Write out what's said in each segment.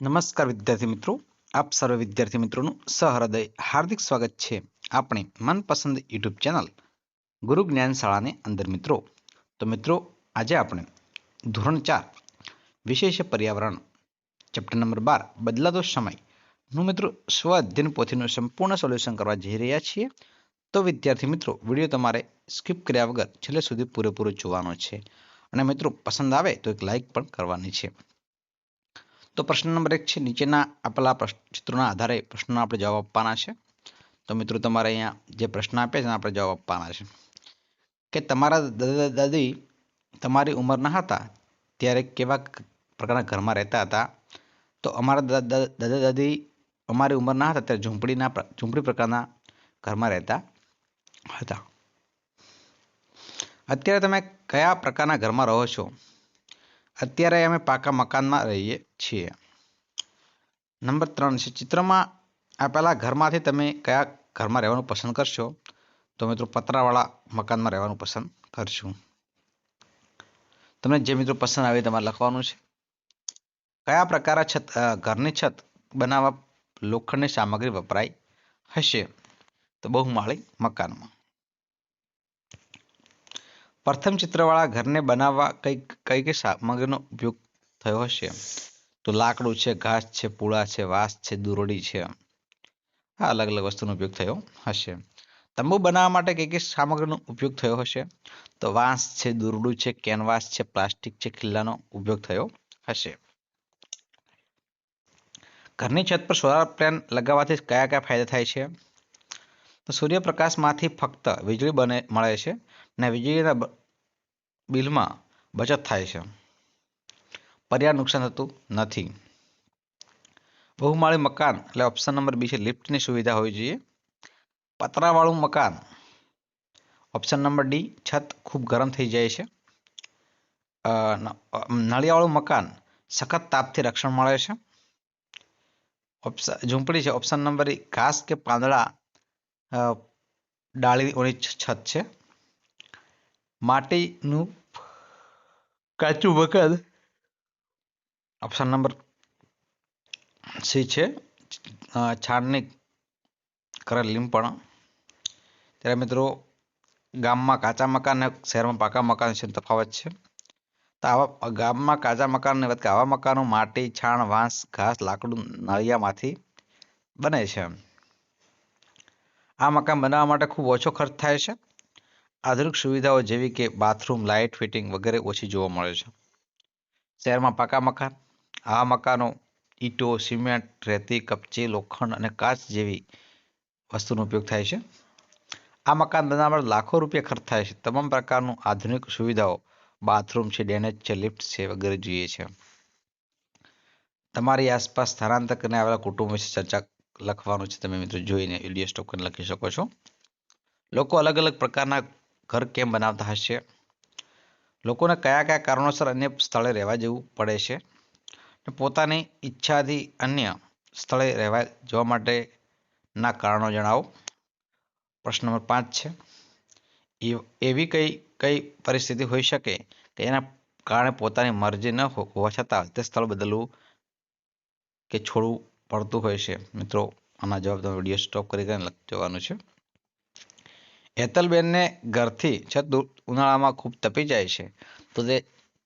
નમસ્કાર વિદ્યાર્થી મિત્રો. આપ સર્વે વિદ્યાર્થી મિત્રોનું સહૃદય હાર્દિક સ્વાગત છે આપણે મનપસંદ યુટ્યુબ ચેનલ ગુરુ જ્ઞાન શાળાની અંદર મિત્રો. તો મિત્રો, આજે આપણે ધોરણ ચાર વિશેષ પર્યાવરણ ચેપ્ટર નંબર બાર બદલાતો સમયનું મિત્રો સ્વ અધ્યયન પોથીનું સંપૂર્ણ સોલ્યુશન કરવા જઈ રહ્યા છીએ. તો વિદ્યાર્થી મિત્રો, વીડિયો તમારે સ્કીપ કર્યા વગર છેલ્લે સુધી પૂરેપૂરો જોવાનો છે. અને મિત્રો, પસંદ આવે તો એક લાઇક પણ કરવાની છે. તો પ્રશ્ન નંબર એક છે, નીચેના આપેલા ચિત્રોના આધારે પ્રશ્નો આપણે જવાબ આપવાના છે. તો મિત્રો તમારે અહીંયા જે પ્રશ્ન આપ્યા છે આપણે જવાબ આપવાના છે. કે તમારા દાદા દાદી તમારી ઉંમરના હતા, ત્યારે કેવા પ્રકારના ઘરમાં રહેતા હતા? તો અમારા દાદા દાદી અમારી ઉંમરના હતા, ત્યારે ઝૂંપડીના ઝૂંપડી પ્રકારના ઘરમાં રહેતા હતા. અત્યારે તમે કયા પ્રકારના ઘરમાં રહો છો? અત્યારે અમે પાકા મકાનમાં રહીએ છીએ. નંબર ત્રણ છે, ચિત્રમાં આપેલા ઘરમાંથી તમે કયા ઘરમાં રહેવાનું પસંદ કરશો? તો મિત્રો પતરાવાળા મકાનમાં રહેવાનું પસંદ કરશું. તમને જે મિત્રો પસંદ આવે તમારે લખવાનું છે. કયા પ્રકારના છત ઘરની છત બનાવવા લોખંડની સામગ્રી વપરાય હશે? તો બહુમાળી મકાનમાં. પ્રથમ ચિત્રવાળા ઘરને બનાવવા કઈ કઈ કઈ સામગ્રીનો ઉપયોગ થયો હશે. તો લાકડું છે, ઘાસ છે, પૂળા છે, વાંસ છે, દુરોડી છે. આ અલગ અલગ વસ્તુનો ઉપયોગ થયો હશે. તંબુ બનાવવા માટે કઈ કઈ સામગ્રીનો ઉપયોગ થયો હશે. તો વાંસ છે, દુરડું છે, કેનવાસ છે, પ્લાસ્ટિક છે, ખીલ્લાનો ઉપયોગ થયો હશે. ઘરની છત પર સોલાર પ્લેન લગાવવાથી કયા કયા ફાયદા થાય છે? તો સૂર્યપ્રકાશમાંથી ફક્ત વીજળી બને, મળે છે. અને વીજળીના બિલમાં બચત થાય છે. પર્યાવરણ નુકસાન થતું નથી. બહુમાળી મકાન એટલે ઓપ્શન નંબર બી છે, લિફ્ટની સુવિધા હોવી જોઈએ. પતરાવાળું મકાન. ઓપ્શન નંબર ડી, છત ખૂબ ગરમ થઈ જાય છે. નળિયાવાળું મકાન સખત તાપથી રક્ષણ મળે છે. ઓપ્શન ઝૂંપડી છે ઓપ્શન નંબર ઘાસ કે પાંદડા ડાળીઓની છત છે. માટીનું કાચું મકાન ઓપ્શન નંબર સી છે. છાણની કરેલ લીંપણ ત્યારે મિત્રો ગામમાં કાચા મકાન અને શહેરમાં પાકા મકાન છે તફાવત છે. તો આવા ગામમાં કાચા મકાન કે આવા મકાનો માટી, છાણ, વાંસ, ઘાસ, લાકડું, નળિયામાંથી બને છે. આ મકાન બનાવવા માટે ખૂબ ઓછો ખર્ચ થાય છે. આધુનિક સુવિધાઓ જેવી કે બાથરૂમ લાઇટ ફિટિંગ વગેરે ઓછી જોવા મળે છે. શહેરમાં પાકા મકાન, આ મકાનો ઈંટો, સિમેન્ટ, રેતી, કપચી, લોખંડ અને કાચ જેવી વસ્તુનો ઉપયોગ થાય છે. આ મકાન બનાવવા લાખો રૂપિયા ખર્ચ થાય છે. તમામ પ્રકારનું આધુનિક સુવિધાઓ બાથરૂમ છે ડેનેજ છે લિફ્ટ છે વગેરે જોઈએ છે. તમારી આસપાસ સ્થળાંતર કરીને આવેલા કુટુંબ વિશે ચર્ચા લખવાનું છે. તમે મિત્રો જોઈને વીડિયો સ્ટોપ લખી શકો છો. લોકો અલગ અલગ પ્રકારના ઘર કેમ બનાવતા હશે? લોકોને કયા કયા કારણોસર અન્ય સ્થળે રહેવા જવું પડે છે? પોતાની ઈચ્છાથી અન્ય સ્થળે રહેવા જવા માટેના કારણો જણાવો. પ્રશ્ન નંબર પાંચ છે. એવી કઈ કઈ પરિસ્થિતિ હોઈ શકે કે એના કારણે પોતાની મરજી ન હોવા છતાં તે સ્થળ બદલવું કે છોડવું પડતું હોય છે? મિત્રો, આના જવાબ તમે વીડિયો સ્ટોપ કરી કરીને જોવાનું છે. હેતલબેનને ઘરથી છત ઉનાળામાં ખૂબ તપી જાય છે. તો તે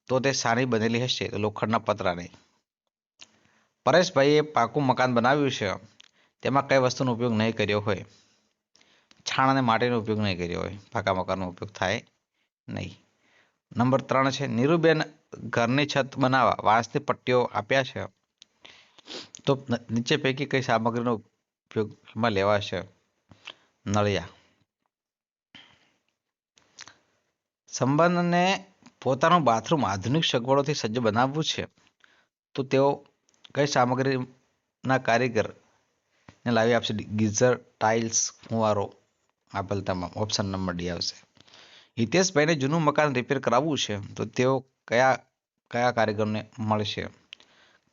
તો તે સારી બનેલી હશે લોખંડના પતરાની. પરેશભાઈએ પાકું મકાન બનાવ્યું છે. તેમાં કઈ વસ્તુનો ઉપયોગ નહીં કર્યો હોય. છાણ અને માટીનો ઉપયોગ નહીં કર્યો હોય. પાકા મકાનનો ઉપયોગ થાય નહીં. નંબર ત્રણ છે, નીરુબેન ઘરની છત બનાવવા વાંસની પટ્ટીઓ આપ્યા છે. તો નીચે પૈકી કઈ સામગ્રીનો ઉપયોગમાં લેવાશે? નળિયા. સંબંધને પોતાનું બાથરૂમ આધુનિક સગવડોથી સજ્જ બનાવવું છે, તો તેઓ કઈ સામગ્રીના કારીગરને લાવી આપશે? ગીઝર, ટાઇલ્સ ફુવારો આપેલ તમામ ઓપ્શન નંબર ડી આવશે. હિતેશભાઈને જૂનું મકાન રિપેર કરાવવું છે, તો તેઓ કયા કયા કારીગરને મળશે?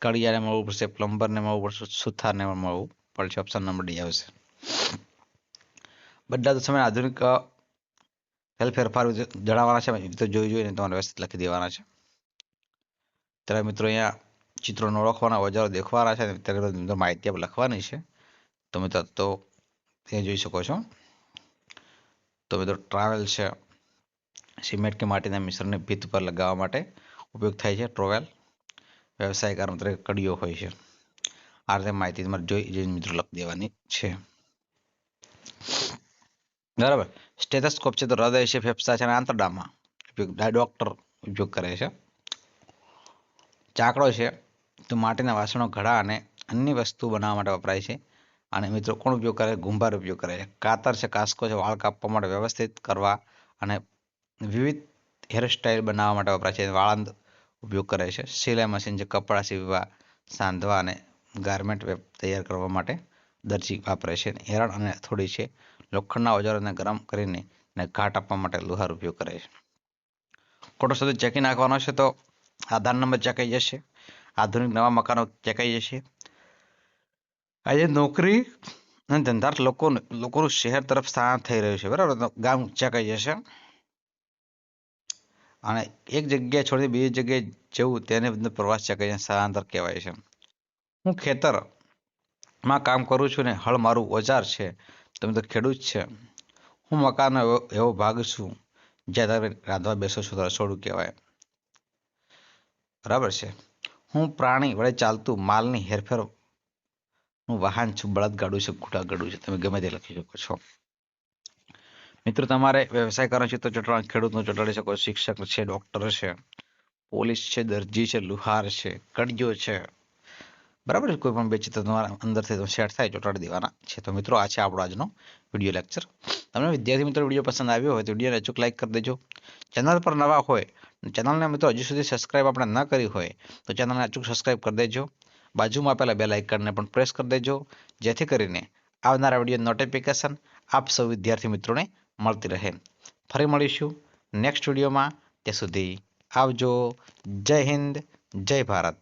કડિયાને મળવું પડશે, પ્લમ્બરને મળવું પડશે, સુથારને મળવું પડશે? ઓપ્શન નંબર ડી આવશે. બધા સમય આધુનિક ફેલ ફેરફાર જણાવવાના છે તો જોઈ જોઈને તમારે વ્યવસ્થિત લખી દેવાના છે. ત્યારે મિત્રો અહીંયા ચિત્રોને ઓળખવાના, ઓજારો દેખવાના છે ત્યારે માહિતી આપણે લખવાની છે. તો મિત્રો તો તે જોઈ શકો છો. તો મિત્રો ટ્રાવેલ છે. સિમેન્ટ કે માટીના મિશ્રણને ભીત પર લગાવવા માટે ઉપયોગ થાય છે ટ્રોવેલ વ્યવસાય કારણ તરીકે કડીઓ હોય છે. આ રીતે માહિતી તમારે જોઈ જોઈને મિત્રો લખી દેવાની છે. બરાબર? સ્ટેથોસ્કોપ છે તો હૃદય છે, ફેફસા છે અને આંતરડામાં ડોક્ટર ઉપયોગ કરે છે. ચાકડો છે, તો માટીના વાસણો ઘડા અને અન્ય વસ્તુ બનાવવા માટે વપરાય છે. અને મિત્રો, કોણ ઉપયોગ કરે? ગુંભાર ઉપયોગ કરે છે. કાતર છે, કાસ્કો છે, વાળ કાપવા માટે વ્યવસ્થિત કરવા અને વિવિધ હેરસ્ટાઇલ બનાવવા માટે વપરાય છે. વાળંદ ઉપયોગ કરે છે. સિલાઈ મશીન છે, કપડાં સીવવા સાંધવા અને ગાર્મેન્ટ તૈયાર કરવા માટે દરજી વાપરે છે. હેરણ અને થોડી છે. લોખંડના ઓજારોને ગરમ કરીને અને ઘાટ આપવા માટે લુહાર ઉપયોગ કરે છે. ખોટો શબ્દ ચેકી નાખવાનો છે તો આધાર નંબર ચેકાઈ જશે. આધુનિક નવા મકાનો ચેકાઈ જશે. આજે નોકરી અને ધંધાર્થ લોકો લોકોનું શહેર તરફ સ્થાન થઈ રહ્યું છે. બરાબર? ગામ ચેકાઈ જશે. અને એક જગ્યાએ છોડી બીજી જગ્યાએ જવું તેને પ્રવાસ ચેકાઈ સ્થળાંતર કહેવાય છે. હું ખેતરમાં કામ કરું છું ને હળ મારું ઓજાર છે. તમે તો ખેડૂત છે. હું મકાનનો એવો ભાગ છું, જ્યાં તમે રાંધવા બેસો છો, તો રસોડું કહેવાય. બરાબર છે. હું પ્રાણી વડે ચાલતું માલની હેરફેર હું વાહન છું, બળદગાડું છે, ઘોડાગાડું છે. તમે ગમે તે લખી શકો છો. મિત્રો, તમારે વ્યવસાય કરવાનો છે તો ચોટાડા ખેડૂતનો ચટાડી શકો, શિક્ષક છે, ડોક્ટર છે, પોલીસ છે, દરજી છે, લુહાર છે, કડિયો છે. બરાબર કોઈ પણ બે ચિત્ર તમારા અંદરથી સેટ થાય ચોટાડી દેવાના છે. તો મિત્રો, આ છે આપણો આજનો વીડિયો લેક્ચર તમને વિદ્યાર્થી મિત્રો વીડિયો પસંદ આવ્યો હોય તો વિડીયોને અચૂક લાઇક કરી દેજો. ચેનલ પર નવા હોય ચેનલને મિત્રો હજુ સુધી સબસ્ક્રાઇબ આપણે ન કરી હોય, તો ચેનલને અચૂક સબસ્ક્રાઇબ કરી દેજો. બાજુમાં આપેલા બે લાઇકનને પણ પ્રેસ કરી દેજો, જેથી કરીને આવનારા વીડિયો નોટિફિકેશન આપ સૌ વિદ્યાર્થી મિત્રોને મળતી રહે. ફરી મળીશું નેક્સ્ટ વિડીયોમાં ત્યાં સુધી આવજો. જય હિન્દ, જય ભારત.